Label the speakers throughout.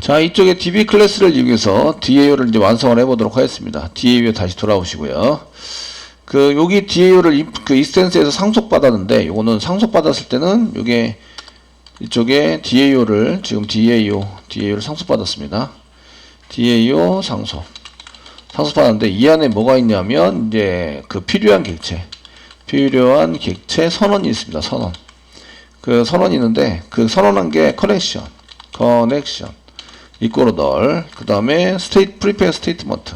Speaker 1: 자, 이쪽에 DB 클래스를 이용해서 DAO를 이제 완성을 해보도록 하겠습니다. DAO에 다시 돌아오시고요. 그, 여기 DAO를 이, 그 이스텐스에서 상속받았는데, 요거는 상속받았을 때는, 요게, 이쪽에 DAO를, 지금 DAO, DAO를 상속받았습니다. DAO 상속. 상속받았는데, 이 안에 뭐가 있냐면, 이제, 그 필요한 객체. 필요한 객체 선언이 있습니다. 선언. 그 선언이 있는데, 그 선언한 게 커넥션. 커넥션. 이꼬로 널. 그 다음에 스테이트 프리페어 스테이트먼트.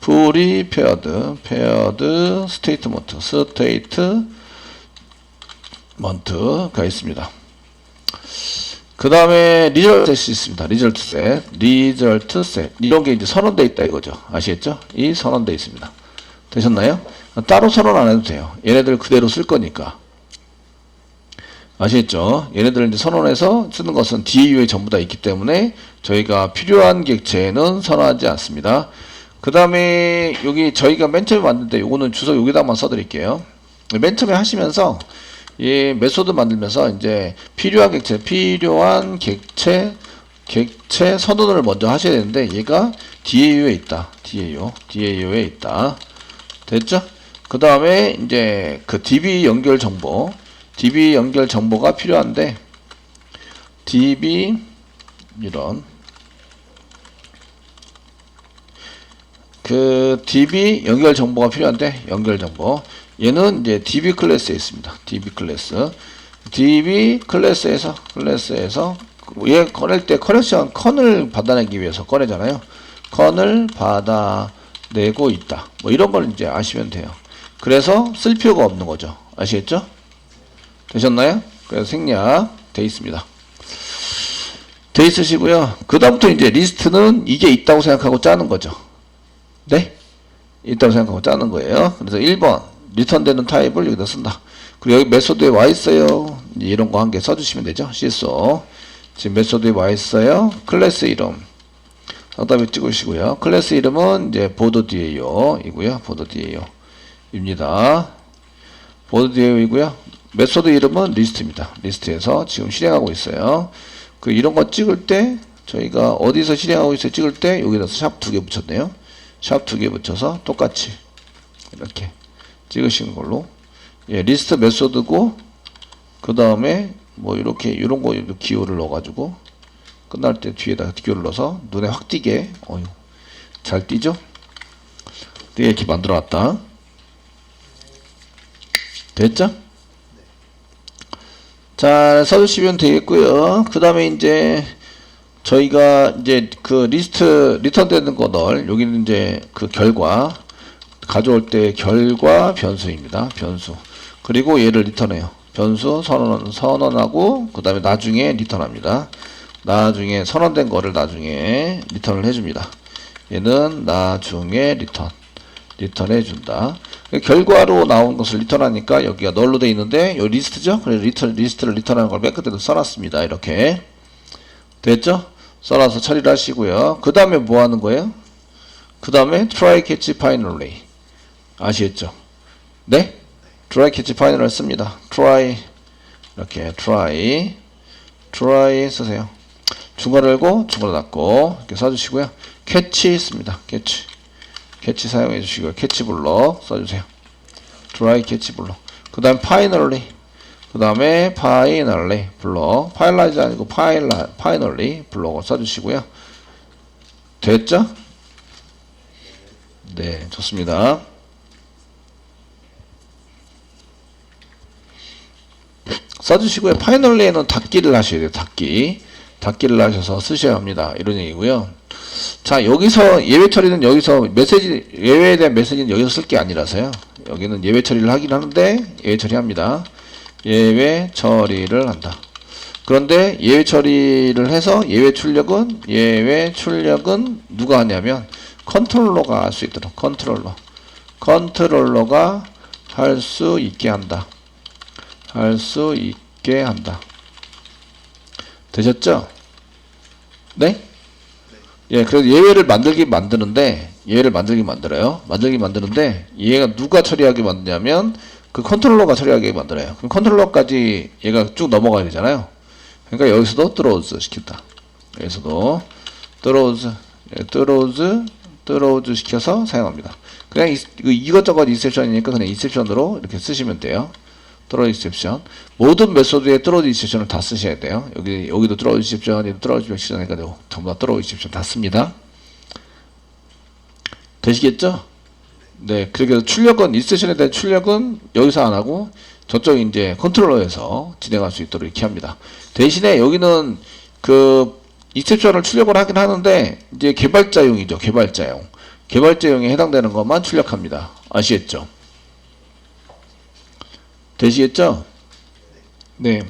Speaker 1: 프리페어드 페어드 스테이트먼트 스테이트먼트가 있습니다. 그 다음에 리절트 셋이 있습니다. 리절트 셋, 리절트 셋 이런 게 이제 선언돼 있다 이거죠. 아시겠죠? 이 선언돼 있습니다. 되셨나요? 따로 선언 안 해도 돼요. 얘네들 그대로 쓸 거니까. 아시겠죠? 얘네들을 이제 선언해서 쓰는 것은 DAU에 전부 다 있기 때문에 저희가 필요한 객체는 선언하지 않습니다. 그 다음에 여기 저희가 맨 처음에 만들 때 요거는 주소 여기다만 써드릴게요. 맨 처음에 하시면서 이 메소드 만들면서 이제 필요한 객체, 필요한 객체, 객체 선언을 먼저 하셔야 되는데 얘가 DAU에 있다. DAU, DAU에 있다. 됐죠? 그 다음에 이제 그 DB 연결 정보, DB 연결 정보가 필요한데 DB 이런 그 DB 연결 정보가 필요한데 연결 정보 얘는 이제 DB 클래스에 있습니다. DB 클래스 DB 클래스에서 클래스에서 얘 꺼낼 때 커넥션 컨을 받아내기 위해서 꺼내잖아요. 컨을 받아내고 있다. 뭐 이런 걸 이제 아시면 돼요. 그래서 쓸 필요가 없는 거죠. 아시겠죠? 되셨나요? 그래서 생략 돼 있습니다. 돼 있으시고요. 그 다음부터 이제 리스트는 이게 있다고 생각하고 짜는 거죠. 네? 있다고 생각하고 짜는 거예요. 그래서 1번 리턴되는 타입을 여기다 쓴다. 그리고 여기 메소드에 와 있어요. 이런 거 한 개 써주시면 되죠. CSO. 지금 메소드에 와 있어요. 클래스 이름. 상담에 찍으시고요. 클래스 이름은 이제 보드 DAO 이고요. 보드 DAO 입니다. 보드 DAO이고요. 메소드 이름은 리스트입니다. 리스트에서 지금 실행하고 있어요. 그 이런 거 찍을 때 저희가 어디서 실행하고 있어요? 찍을 때 여기다 샵 두 개 붙였네요. 샵 두 개 붙여서 똑같이 이렇게 찍으시는 걸로 예, 리스트 메소드고 그 다음에 뭐 이렇게 이런 거 기호를 넣어가지고 끝날 때 뒤에다 기호를 넣어서 눈에 확 띄게 어휴 잘 띄죠? 네, 이렇게 만들어 놨다. 됐죠? 자, 써주시면 되겠고요. 그 다음에 이제 저희가 이제 그 리스트 리턴 되는 거 넣을 여기는 이제 그 결과 가져올 때 결과 변수입니다. 변수. 그리고 얘를 리턴해요. 변수 선언 선언하고 그 다음에 나중에 리턴합니다. 나중에 선언된 거를 나중에 리턴을 해줍니다. 얘는 나중에 리턴 리턴해 준다. 결과로 나온 것을 리턴하니까 여기가 널로 돼 있는데 요 리스트죠. 그래서 리턴 리스트를 리턴하는 걸 맨 끝에도 써놨습니다. 이렇게 됐죠? 써놔서 처리를 하시고요. 그 다음에 뭐 하는 거예요? 그 다음에 try catch finally 아시겠죠? 네? try catch finally 씁니다. try 이렇게 try try 쓰세요. 중괄호 열고 중괄호 닫고 이렇게 써주시고요. catch 씁니다. catch 캐치 사용해 주시고요. 캐치 블럭 써주세요. 드라이 캐치 블럭. 그 다음 파이널리. 그 다음에 파이널리 블럭. 파일라이즈 아니고 파일라, 파이널리 블럭을 써주시고요. 됐죠? 네, 좋습니다. 써주시고요. 파이널리에는 닫기를 하셔야 돼요. 닫기. 닫기를 하셔서 쓰셔야 합니다. 이런 얘기고요. 자 여기서 예외 처리는 여기서 메시지 예외에 대한 메시지는 여기서 쓸 게 아니라서요. 여기는 예외 처리를 하긴 하는데 예외 처리합니다. 예외 처리를 한다. 그런데 예외 처리를 해서 예외 출력은 예외 출력은 누가 하냐면 컨트롤러가 할 수 있도록 컨트롤러 컨트롤러가 할 수 있게 한다. 할 수 있게 한다. 되셨죠? 네? 예, 그래서 예외를 만들기 만드는데 예외를 만들기 만들어요. 만들기 만드는데 얘가 누가 처리하게 만드냐면 그 컨트롤러가 처리하게 만들어요. 그럼 컨트롤러까지 얘가 쭉 넘어가야 되잖아요. 그러니까 여기서도 들어오즈 시킨다. 여기서도 들어오즈, 예, 들어오즈, 들어오즈 시켜서 사용합니다. 그냥 이, 이거 이것저것 인셉션이니까 그냥 인셉션으로 이렇게 쓰시면 돼요. 들어오즈 인셉션. 모든 메소드에 들어오즈 인셉션을 다 쓰셔야 돼요. 여기, 여기도 들어오즈 인셉션, 여기도 들어오즈 인셉션 해가지고 전부 다 들어오즈 인셉션 다 씁니다. 되시겠죠? 네, 그렇게 해서 출력은 이 세션에 대한 출력은 여기서 안 하고 저쪽 이제 컨트롤러에서 진행할 수 있도록 이렇게 합니다. 대신에 여기는 그 익셉션을 출력을 하긴 하는데 이제 개발자용이죠. 개발자용. 개발자용에 해당되는 것만 출력합니다. 아시겠죠? 되시겠죠? 네.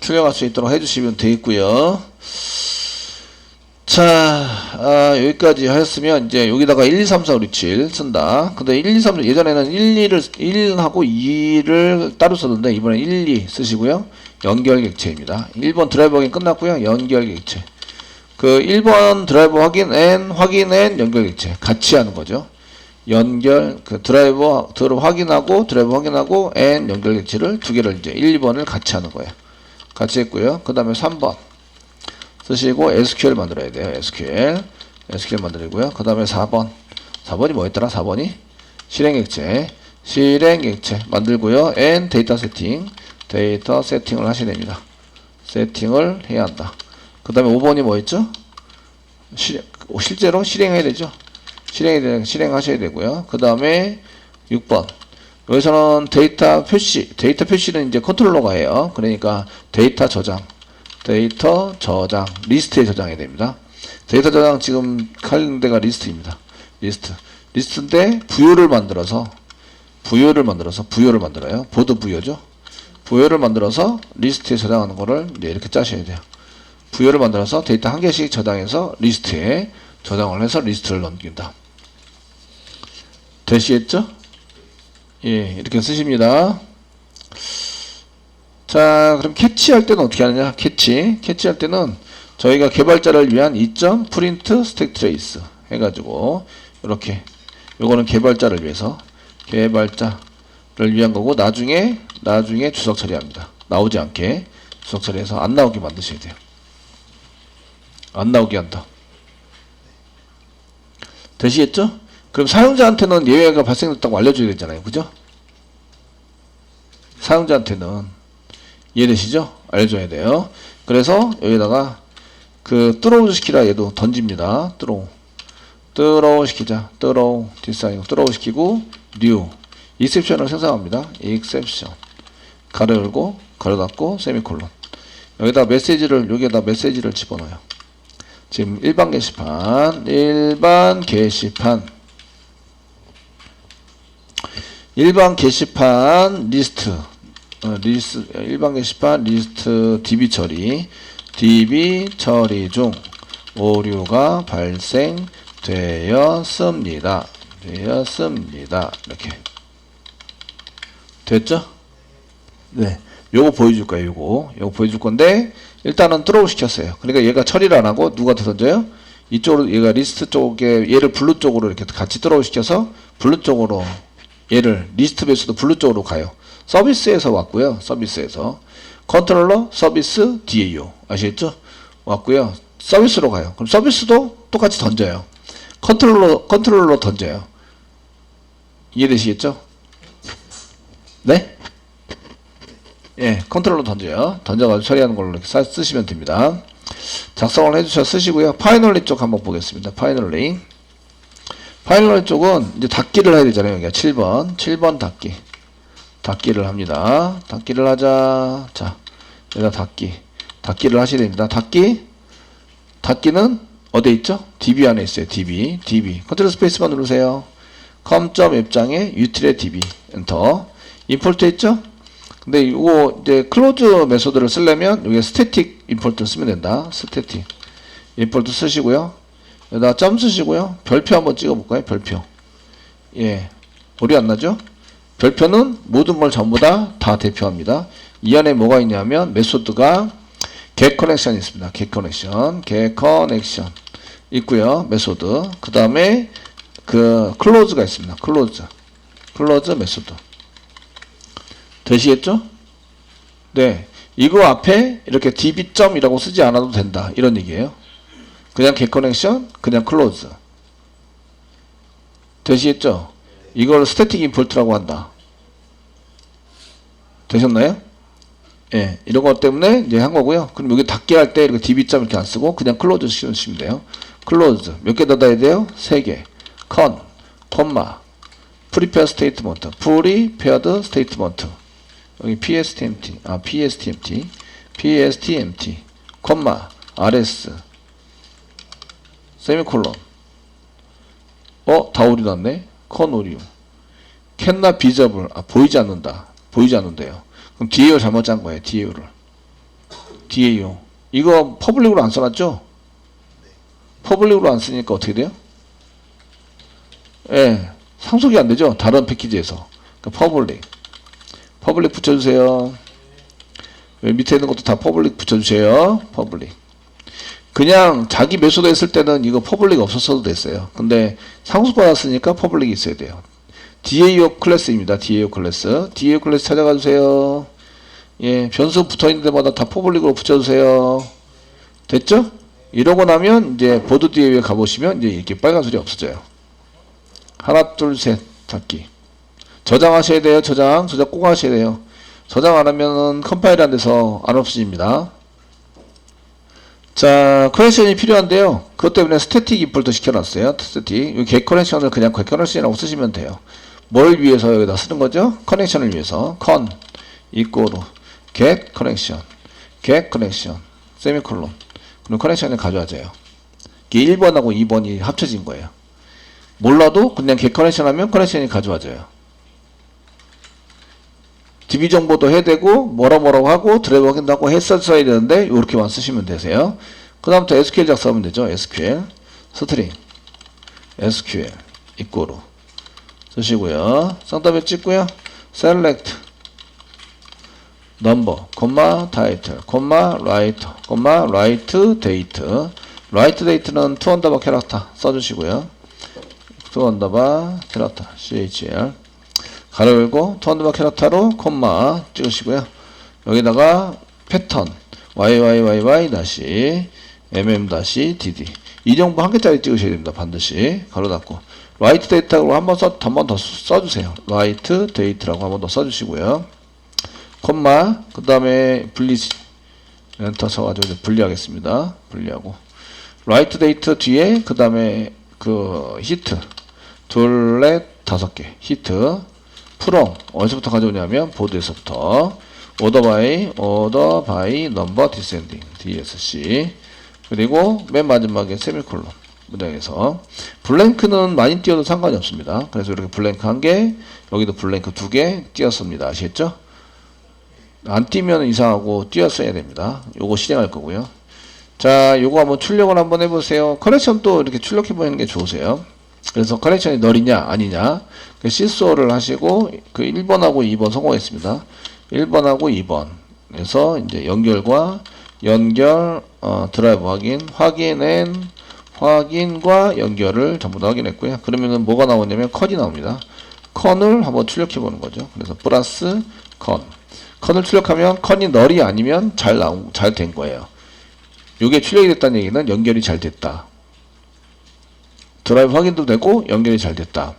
Speaker 1: 출력할 수 있도록 해주시면 되겠고요. 자, 아, 여기까지 하였으면 이제 여기다가 1, 2, 3, 4, 5, 6, 7 쓴다. 근데 1, 2, 3, 예전에는 1, 2를 1하고 2를 따로 썼는데 이번에 1, 2 쓰시고요. 연결 객체입니다. 1번 드라이버 확인 끝났고요. 연결 객체. 그 1번 드라이버 확인 N 확인 N 연결 객체 같이 하는 거죠. 연결 그 드라이버 들 확인하고 드라이버 확인하고 N 연결 객체를 두 개를 이제 1, 2번을 같이 하는 거예요. 같이 했고요. 그 다음에 3번 쓰시고 SQL 만들어야 돼요. SQL. SQL 만들고요. 그 다음에 4번. 4번이 뭐였더라? 4번이 실행 객체. 실행 객체 만들고요. and 데이터 세팅. 데이터 세팅을 하셔야 됩니다. 세팅을 해야 한다. 그 다음에 5번이 뭐였죠? 실, 실제로 실행해야 되죠. 되, 실행하셔야 되고요. 그 다음에 6번. 여기서는 데이터 표시. 데이터 표시는 이제 컨트롤러가 해요. 그러니까 데이터 저장. 데이터 저장 리스트에 저장해야 됩니다. 데이터 저장 지금 할 데가 리스트입니다. 리스트 리스트인데 부여를 만들어서 부여를 만들어서 부여를 만들어요. 보드 부여죠. 부여를 만들어서 리스트에 저장하는 거를 이렇게 짜셔야 돼요. 부여를 만들어서 데이터 한 개씩 저장해서 리스트에 저장을 해서 리스트를 넘긴다. 되시겠죠? 예, 이렇게 쓰십니다. 자, 그럼 캐치할 때는 어떻게 하느냐? 캐치. 캐치할 때는 저희가 개발자를 위한 이점 프린트 스택 트레이스 해가지고 이렇게 요거는 개발자를 위해서 개발자를 위한 거고 나중에 나중에 주석 처리합니다. 나오지 않게 주석 처리해서 안 나오게 만드셔야 돼요. 안 나오게 한다. 되시겠죠? 그럼 사용자한테는 예외가 발생됐다고 알려줘야 되잖아요. 그죠? 사용자한테는 이해되시죠? 알려줘야 돼요. 그래서 여기다가 그 뚜로우 시키라 얘도 던집니다. 뚜로우. 뚜로우 시키자. 뚜로우. 뒷사이고 뚜로우 시키고 new. exception을 생성합니다. exception. 가로 열고 가로 닫고 세미콜론. 여기다 메시지를 여기에다 메시지를 집어넣어요. 지금 일반 게시판, 일반 게시판, 일반 게시판 리스트 어, 리스 일반 게시판 리스트 DB 처리 DB 처리 중 오류가 발생되었습니다. 되었습니다. 이렇게 됐죠? 네. 요거 보여줄 거예요. 요거 요거 보여줄 건데 일단은 트로우 시켰어요. 그러니까 얘가 처리를 안 하고 누구한테 던져요? 이쪽으로 얘가 리스트 쪽에 얘를 블루 쪽으로 이렇게 같이 트로우 시켜서 블루 쪽으로 얘를 리스트 베이스도 블루 쪽으로 가요. 서비스에서 왔고요. 서비스에서 컨트롤러 서비스 DAO 아시겠죠? 왔고요. 서비스로 가요. 그럼 서비스도 똑같이 던져요. 컨트롤러 컨트롤러 던져요. 이해되시겠죠? 네? 예, 컨트롤러 던져요. 던져가지고 처리하는 걸로 이렇게 쓰시면 됩니다. 작성을 해주셔 쓰시고요. 파이널리 쪽 한번 보겠습니다. 파이널리. 파이널리 쪽은 이제 닫기를 해야 되잖아요. 여기가 7번. 7번 닫기. 닫기를 합니다. 닫기를 하자. 자, 여기다 닫기. 닫기를 하셔야 됩니다. 닫기. 닫기는 어디에 있죠? DB 안에 있어요. DB. DB. 컨트롤 스페이스만 누르세요. com.점 앱장에 util에 DB. 엔터. 임포트 했죠? 근데 이거 이제 클로즈 메소드를 쓰려면 여기 스태틱 임포트를 쓰면 된다. 스태틱. 임포트 쓰시고요. 여기다 점 쓰시고요. 별표 한번 찍어 볼까요? 별표. 예. 오리 안 나죠? 별표는 모든 걸 전부 다, 다 대표합니다. 이 안에 뭐가 있냐면 메소드가 get 커넥션 있습니다. get 커넥션, get 커넥션 있고요. 메소드. 그 다음에 그 클로즈가 있습니다. 클로즈. 클로즈 메소드. 되시겠죠? 네. 이거 앞에 이렇게 db점이라고 쓰지 않아도 된다. 이런 얘기예요. 그냥 get connection, 그냥 close. 되시겠죠? 이걸 스태틱 임포트라고 한다. 되셨나요? 예, 이런 것 때문에 이제 한 거고요. 그럼 여기 닫기 할때 이렇게 db점 이렇게 안 쓰고 그냥 close 시키시면 돼요. close 몇개 닫아야 돼요? 세 개. con, 콤마, prepared statement, prepared statement. 여기 pstmt, 아 pstmt, pstmt, 콤마, rs, 세미콜론. 어, 다 오류 났네. 컨 오류. 캔나 비저블, 아 보이지 않는다. 보이지 않는데요. 그럼 DAO 잘못 짠 거예요. DAO를. DAO. 이거 퍼블릭으로 안 써놨죠? 퍼블릭으로 안 쓰니까 어떻게 돼요? 예, 상속이 안 되죠. 다른 패키지에서. 그러니까 퍼블릭. 퍼블릭 붙여주세요. 밑에 있는 것도 다 퍼블릭 붙여주세요. 퍼블릭. 그냥 자기 매수도 했을 때는 이거 퍼블릭 없었어도 됐어요. 근데 상속받았으니까 퍼블릭이 있어야 돼요. DAO 클래스입니다. DAO 클래스. DAO 클래스 찾아가 주세요. 예, 변수 붙어 있는 데마다 다 퍼블릭으로 붙여 주세요. 됐죠? 이러고 나면 이제 보드 DAO에 가 보시면 이제 이렇게 빨간 소리 없어져요. 하나, 둘, 셋, 닫기. 저장하셔야 돼요. 저장. 저장 꼭 하셔야 돼요. 저장 안 하면은 컴파일 안 돼서 안 없어집니다. 자, 커넥션이 필요한데요. 그것 때문에 스태틱 임포트 시켜놨어요. 스태틱. 이 get 커넥션을 그냥 get 커넥션이라고 쓰시면 돼요. 뭘 위해서 여기다 쓰는 거죠? 커넥션을 위해서. con 이꼬로 get connection, get connection, 세미콜론. 그럼 커넥션을 가져와줘요. 이게 1번하고 2번이 합쳐진 거예요. 몰라도 그냥 get 커넥션 하면 커넥션이 가져와져요. DB 정보도 해야 되고 뭐라 뭐라고 하고 드라이브 확인도 하고 했었어야 되는데 이렇게만 쓰시면 되세요. 그 다음부터 SQL 작성하면 되죠. SQL 스트링 SQL 이꼬로 쓰시고요. 쌍따블 찍고요. select number, 콤마 title, 콤마 writer, 콤마 write date. write date는 to 언더바 캐릭터 써주시고요. to 언더바 캐릭터 chr 가로 열고 언더바 캐릭터로 콤마 찍으시고요. 여기다가 패턴 yyyy 다시 mm 다시 dd 이 정도 한 개짜리 찍으셔야 됩니다. 반드시 가로 닫고 write data라고 한번 써, 한 번 더 써주세요. write data라고 한 번 더 써주시고요. 콤마 그 다음에 분리지 엔터 쳐가지고 분리하겠습니다. 분리하고 write date 뒤에 그 다음에 그 히트 둘넷 다섯 개 히트 프롬 어디서부터 가져오냐면 보드에서부터 order by order by number descending dsc 그리고 맨 마지막에 세미콜론 문장에서 블랭크는 많이 띄워도 상관이 없습니다. 그래서 이렇게 블랭크 한 개, 여기도 블랭크 두 개 띄었습니다. 아시겠죠? 안 띄면 이상하고 띄었어야 됩니다. 요거 실행할 거고요. 자, 요거 한번 출력을 한번 해보세요. 커넥션 또 이렇게 출력해 보이는 게 좋으세요. 그래서 커넥션이 널이냐 아니냐 그 시소를 하시고 그 1번하고 2번 성공했습니다. 1번하고 2번 그래서 이제 연결과 연결 어, 드라이브 확인 확인엔 확인과 연결을 전부 다 확인했고요. 그러면은 뭐가 나오냐면 컨이 나옵니다. 컨을 한번 출력해 보는 거죠. 그래서 플러스 컨 컨을 출력하면 컨이 널이 아니면 잘 나온 잘 된 거예요. 이게 출력이 됐다는 얘기는 연결이 잘 됐다. 드라이브 확인도 되고 연결이 잘 됐다.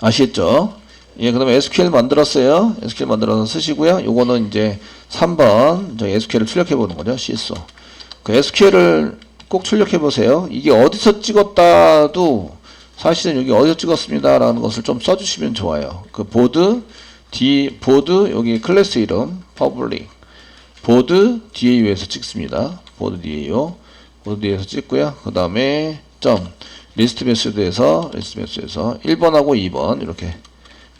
Speaker 1: 아시겠죠? 예, 그 다음에 SQL 만들었어요. SQL 만들어서 쓰시고요. 요거는 이제 3번 저희 SQL을 출력해 보는 거죠. 시소. 그 SQL을 꼭 출력해 보세요. 이게 어디서 찍었다도 사실은 여기 어디서 찍었습니다라는 것을 좀 써주시면 좋아요. 그 보드 D 보드 여기 클래스 이름 public 보드 DAU에서 찍습니다. 보드 DAU 보드 DAU에서 찍고요. 그 다음에 점 리스트 메소드에서 리스트 메소드에서 1번하고 2번 이렇게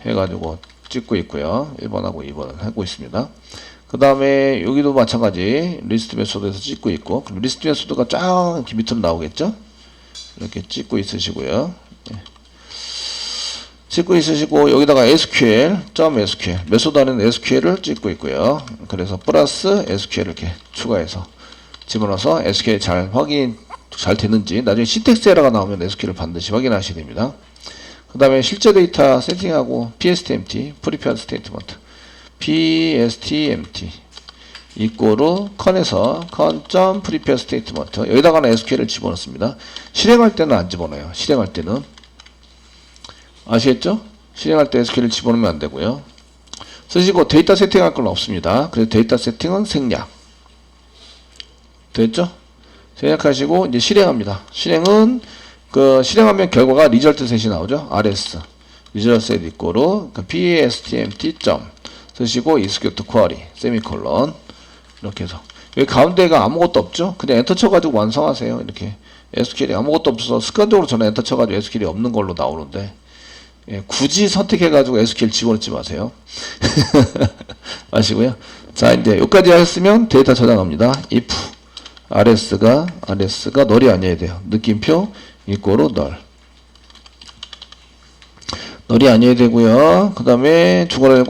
Speaker 1: 해가지고 찍고 있고요. 1번하고 2번을 하고 있습니다. 그 다음에 여기도 마찬가지 리스트 메소드에서 찍고 있고 그럼 리스트 메소드가 쫙 밑으로 나오겠죠? 이렇게 찍고 있으시고요. 예. 찍고 있으시고 여기다가 SQL 점 SQL 메소드 안에는 SQL을 찍고 있고요. 그래서 플러스 SQL 이렇게 추가해서 집어넣어서 SQL 잘 확인 잘 되는지 나중에 시텍스 에러가 나오면 SQL을 반드시 확인하셔야 됩니다. 그 다음에 실제 데이터 세팅하고 PSTMT, Prepared Statement. PSTMT 이꼬르 컨에서 컨점 프리페어 스테이트먼트 여기다가는 SQL을 집어넣습니다. 실행할 때는 안 집어넣어요. 실행할 때는 아시겠죠? 실행할 때 SQL을 집어넣으면 안 되고요. 쓰시고 데이터 세팅할 건 없습니다. 그래서 데이터 세팅은 생략. 됐죠? 생략하시고 이제 실행합니다. 실행은 그 실행하면 결과가 리절트 셋이 나오죠. RS 리절트 셋 이꼬르 그 PASTMT 점 쓰시고 execute query 세미콜론 이렇게 해서 여기 가운데가 아무것도 없죠. 그냥 엔터 쳐가지고 완성하세요. 이렇게 SQL이 아무것도 없어서 습관적으로 저는 엔터 쳐가지고 SQL이 없는 걸로 나오는데 예, 굳이 선택해가지고 SQL 집어넣지 마세요. 아시고요. 자 이제 여기까지 하셨으면 데이터 저장합니다. if RS가 RS가 널이 아니어야 돼요. 느낌표 이꼬로 널. 널이 아니어야 되고요. 그 다음에 주거를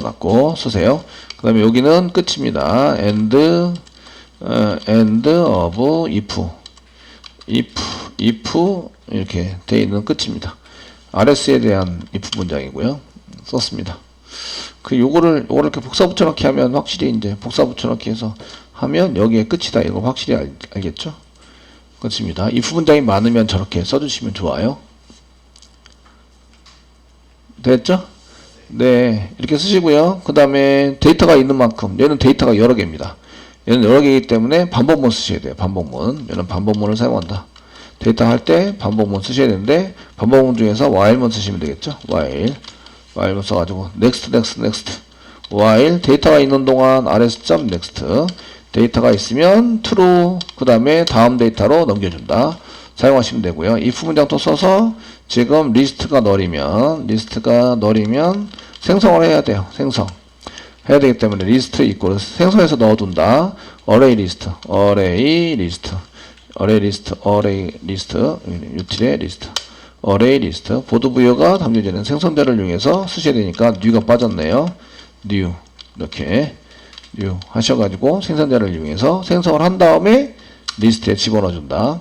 Speaker 1: 갖고 쓰세요. 그 다음에 여기는 끝입니다. and 어, and of if if if 이렇게 돼 있는 끝입니다. RS에 대한 if 문장이고요. 썼습니다. 그 요거를 요거를 이렇게 복사 붙여넣기 하면 확실히 이제 복사 붙여넣기 해서 하면 여기에 끝이다 이거 확실히 알, 알겠죠? 끝입니다. if 문장이 많으면 저렇게 써주시면 좋아요. 됐죠? 네 이렇게 쓰시고요. 그 다음에 데이터가 있는 만큼 얘는 데이터가 여러 개입니다. 얘는 여러 개이기 때문에 반복문 쓰셔야 돼요. 반복문 얘는 반복문을 사용한다. 데이터 할 때 반복문 쓰셔야 되는데 반복문 중에서 while문 쓰시면 되겠죠. while while문 써가지고 next next next while 데이터가 있는 동안 rs.next 데이터가 있으면 true 그 다음에 다음 데이터로 넘겨준다. 사용하시면 되고요. if 문장 또 써서 지금 리스트가 널이면 리스트가 널이면 생성을 해야 돼요. 생성 해야 되기 때문에 리스트 있고 생성해서 넣어둔다. array 리스트 array 리스트 array 리스트 array 리스트 유틸의 리스트 array 리스트 보드 부여가 담겨지는 생성자를 이용해서 쓰셔야 되니까 new가 빠졌네요. new 이렇게 하셔가지고 생성자를 이용해서 생성을 한 다음에 리스트에 집어넣어 준다.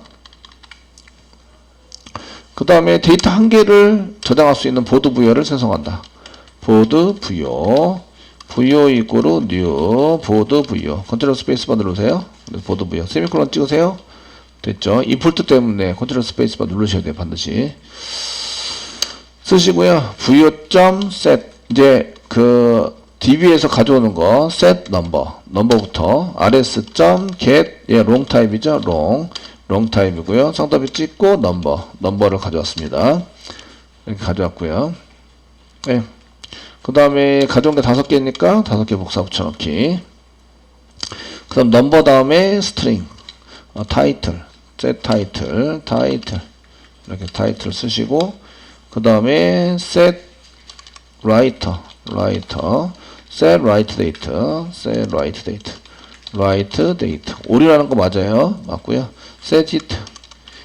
Speaker 1: 그 다음에 데이터 한 개를 저장할 수 있는 보드 부여를 생성한다. 보드 부여 부여 이꼬르 뉴 보드 부여 컨트롤 스페이스바 누르세요. 보드 부여 세미콜론 찍으세요. 됐죠? 이 볼트 때문에 컨트롤 스페이스바 누르셔야 돼요. 반드시 쓰시고요. 부여.점 set 이제 그 DB에서 가져오는 거 set number 넘버부터 rs.get 예 long 타입이죠. long 롱 타입이고요. 성답이 찍고 넘버, 넘버를 가져왔습니다. 이렇게 가져왔고요. 네. 그 다음에 가져온 게 다섯 개니까 다섯 개 복사 붙여넣기. 그 다음 넘버 다음에 스트링, 어, 타이틀, set 타이틀, 타이틀 이렇게 타이틀 쓰시고 그 다음에 set writer, writer, set write date, set write date, write date. 오리라는 거 맞아요. 맞고요. set hit.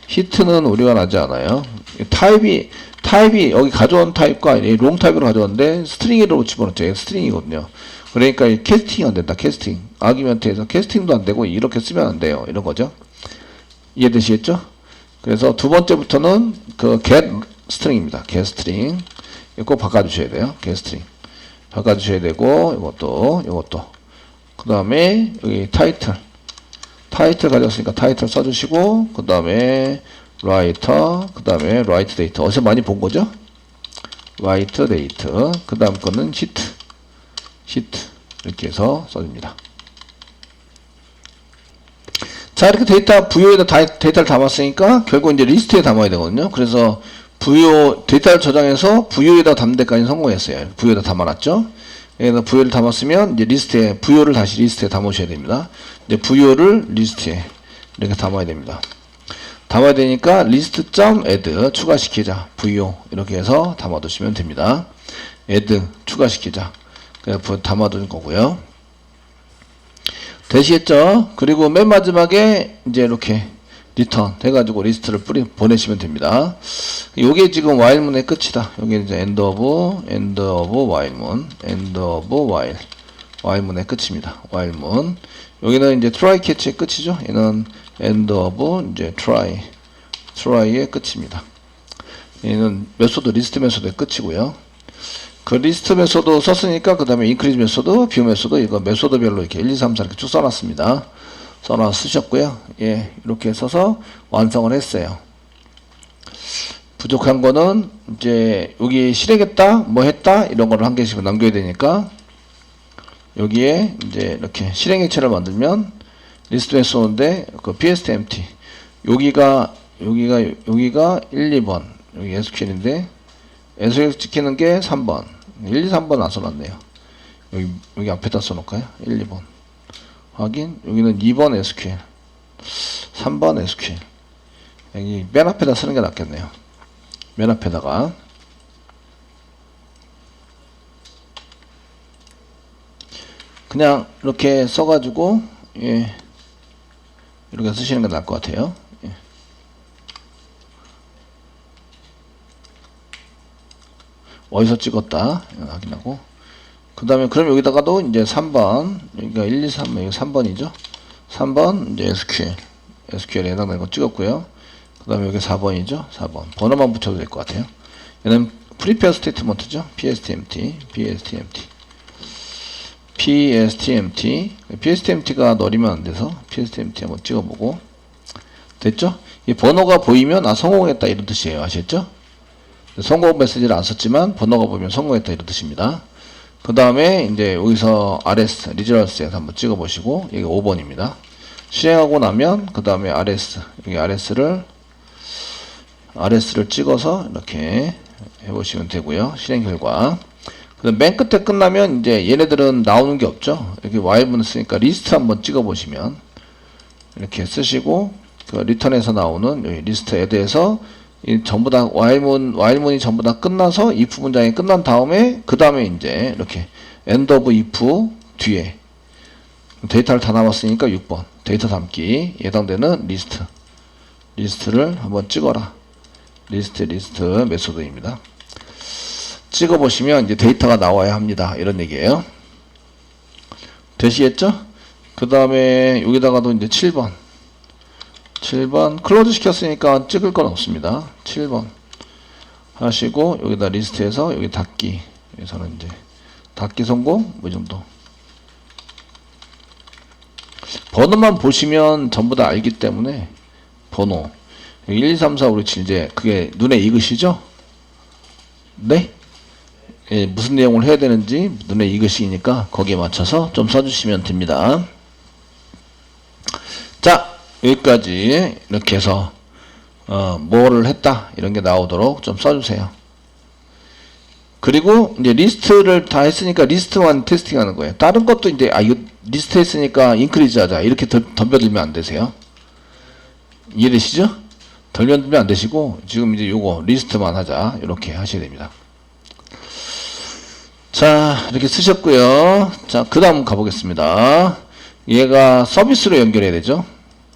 Speaker 1: 히트는 오류가 나지 않아요. 타입이 타입이 여기 가져온 타입과 롱 타입으로 가져왔는데 스트링으로 집어넣죠. 스트링이거든요. 그러니까 캐스팅이 안 된다. 캐스팅. 아기멘트에서 캐스팅도 안 되고 이렇게 쓰면 안 돼요. 이런 거죠. 이해되시겠죠? 그래서 두 번째부터는 그 get 스트링입니다. get 스트링. 이거 바꿔주셔야 돼요. get 스트링. 바꿔주셔야 되고 이것도 이것도. 그 다음에 여기 타이틀. 타이틀 가져왔으니까 타이틀 써주시고 그 다음에 라이터 그 다음에 라이트 데이터. 어디서 많이 본 거죠? 라이트 데이터 그 다음 거는 시트. 시트. 이렇게 해서 써줍니다. 자 이렇게 데이터 부여에다 데이터를 담았으니까 결국 이제 리스트에 담아야 되거든요. 그래서 부여 데이터를 저장해서 부여에다 담는 데까지 성공했어요 부여에다 담아놨죠 그래서 부여를 담았으면 이제 리스트에 부여를 다시 리스트에 담으셔야 됩니다. 이제 부여를 리스트에 이렇게 담아야 됩니다. 담아야 되니까 리스트 점 add 추가시키자 부여 이렇게 해서 담아두시면 됩니다. add 추가시키자 그래서 담아두는 거고요. 되시겠죠? 그리고 맨 마지막에 이제 이렇게 리턴 해가지고 리스트를 뿌리 보내시면 됩니다. 요게 지금 while문의 끝이다. 여기 이제 end of end of while문 end of while while문의 끝입니다. while문 여기는 이제 try catch의 끝이죠. 얘는 end of 이제 try try의 끝입니다. 얘는 메소드 리스트 메소드의 끝이고요. 그 리스트 메소드 썼으니까 그 다음에 인크리즈 메소드, 뷰 메소드 이거 메소드별로 이렇게 1, 2, 3, 4 이렇게 쭉 써놨습니다. 써놔 쓰셨고요. 예, 이렇게 써서 완성을 했어요. 부족한 거는 이제 여기 실행했다, 뭐 했다 이런 거를 한 개씩 남겨야 되니까 여기에 이제 이렇게 실행 액체를 만들면 리스트 메소드인데 그 pstmt 여기가 여기가 여기가 1, 2번. 여기 SQL인데 SQL 찍히는 게 3번. 1, 2, 3번 안 써놨네요. 여기 여기 앞에다 써놓을까요? 1, 2번 확인? 여기는 2번 SQL 3번 SQL 여기 맨 앞에다 쓰는 게 낫겠네요. 맨 앞에다가. 그냥 이렇게 써가지고 예 이렇게 쓰시는 게 나을 것 같아요. 예. 어디서 찍었다? 확인하고 그 다음에 그럼 여기다가도 이제 3번 여기가 1, 2, 3 여기 3번이죠? 3번 이제 SQL SQL에 해당되는 거 찍었고요. 그 다음에 여기 4번이죠? 4번. 번호만 붙여도 될 것 같아요. 얘는 프리페어 스테이트먼트죠? PSTMT PSTMT PSTMT PSTMT가 너리면 안 돼서 PSTMT 한번 찍어보고. 됐죠? 이 번호가 보이면 아 성공했다 이런 뜻이에요. 아셨죠? 성공 메시지를 안 썼지만 번호가 보면 성공했다 이런 뜻입니다. 그 다음에 이제 여기서 RS 리저럴스에서 한번 찍어 보시고 이게 5번입니다. 실행하고 나면 그 다음에 RS 여기 RS를 RS를 찍어서 이렇게 해보시면 되고요. 실행 결과. 그다음 맨 끝에 끝나면 이제 얘네들은 나오는 게 없죠. 여기 Y문 쓰니까 리스트 한번 찍어 보시면 이렇게 쓰시고 그 리턴에서 나오는 여기 리스트에 대해서 이 전부 다 Y문 Y문이 전부 다 끝나서 if 문장이 끝난 다음에 그 다음에 이제 이렇게 end of if 뒤에 데이터를 다 남았으니까 6번 데이터 담기 예상되는 리스트 리스트를 한번 찍어라 리스트 리스트 메소드입니다. 찍어 보시면 이제 데이터가 나와야 합니다. 이런 얘기예요. 되시겠죠? 그 다음에 여기다가도 이제 7번 7번 클로즈 시켰으니까 찍을 건 없습니다. 7번 하시고 여기다 리스트에서 여기 닫기 여기서는 이제 닫기 성공 뭐이 정도 번호만 보시면 전부 다 알기 때문에 번호 1, 2, 3, 4, 5, 6, 7 이제 그게 눈에 익으시죠? 네? 예, 무슨 내용을 해야 되는지 눈에 익으시니까 거기에 맞춰서 좀 써주시면 됩니다. 자 여기까지 이렇게 해서 어, 뭐를 했다 이런 게 나오도록 좀 써주세요. 그리고 이제 리스트를 다 했으니까 리스트만 테스팅하는 거예요. 다른 것도 이제 아 이거 리스트 했으니까 인크리즈 하자 이렇게 덤- 덤벼들면 안 되세요. 이해되시죠? 덤벼들면 안 되시고 지금 이제 요거 리스트만 하자 이렇게 하셔야 됩니다. 자 이렇게 쓰셨고요. 자그 다음 가보겠습니다. 얘가 서비스로 연결해야 되죠.